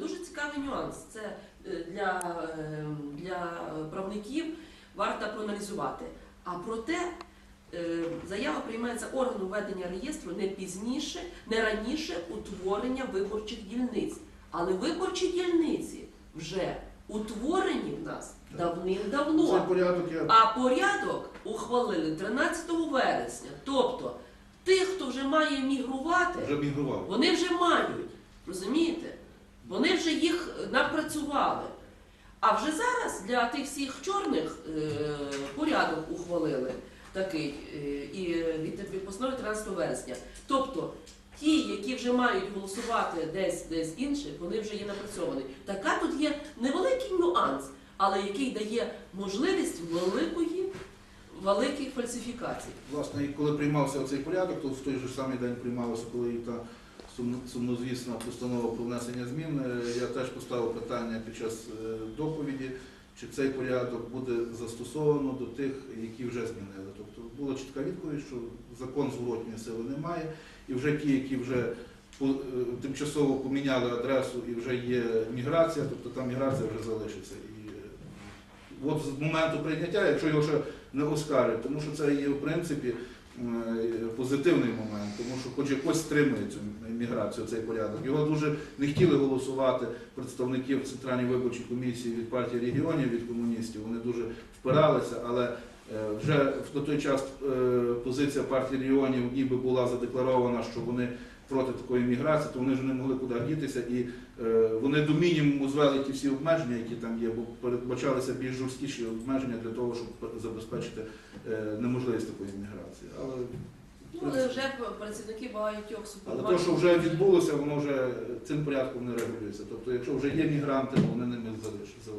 дуже цікавий нюанс. Це е, для, е, для правників варто проаналізувати. А проте е, заява приймається органу ведення реєстру не пізніше, не раніше утворення виборчих дільниць. Але виборчі дільниці вже утворені в нас давним-давно. А порядок ухвалили 13 вересня. Тобто тих, хто вже має мігрувати, вже мігрував. вони вже мають, розумієте? Вони вже їх напрацювали. А вже зараз для тих всіх чорних е, порядок ухвалили такий е, і від постанови 13 вересня. Тобто ті, які вже мають голосувати десь десь інше, вони вже є напрацьовані. Така тут є невеликий нюанс, але який дає можливість великої великих фальсифікацій. Власне, коли приймався цей порядок, то в той же самий день приймалося, коли та сумнозвісна постанова про внесення змін. Е, Я теж поставив питання під час е, доповіді, чи цей порядок буде застосовано до тих, які вже змінили. Тобто була чітка відповідь, що закон зворотньої сили немає, і вже ті, які вже е, тимчасово поміняли адресу і вже є міграція, тобто там міграція вже залишиться. І от з моменту прийняття, якщо його ще не оскаржують, тому що це є в принципі позитивний момент, тому що хоч якось стримує цю міграцію, цей порядок. Його дуже не хотіли голосувати представників Центральної виборчої комісії від партії регіонів, від комуністів. Вони дуже впиралися, але е, вже в той час е, позиція партії регіонів ніби була задекларована, що вони проти такої міграції, то вони вже не могли куди дітися, і е, вони до мінімуму звели ті всі обмеження, які там є, бо передбачалися більш жорсткіші обмеження для того, щоб забезпечити е, неможливість такої міграції. Але, Ну, але вже працівники багатьох але супермаркетів. те, що вже відбулося, воно вже цим порядком не регулюється. Тобто, якщо вже є мігранти, вони ними залишаться.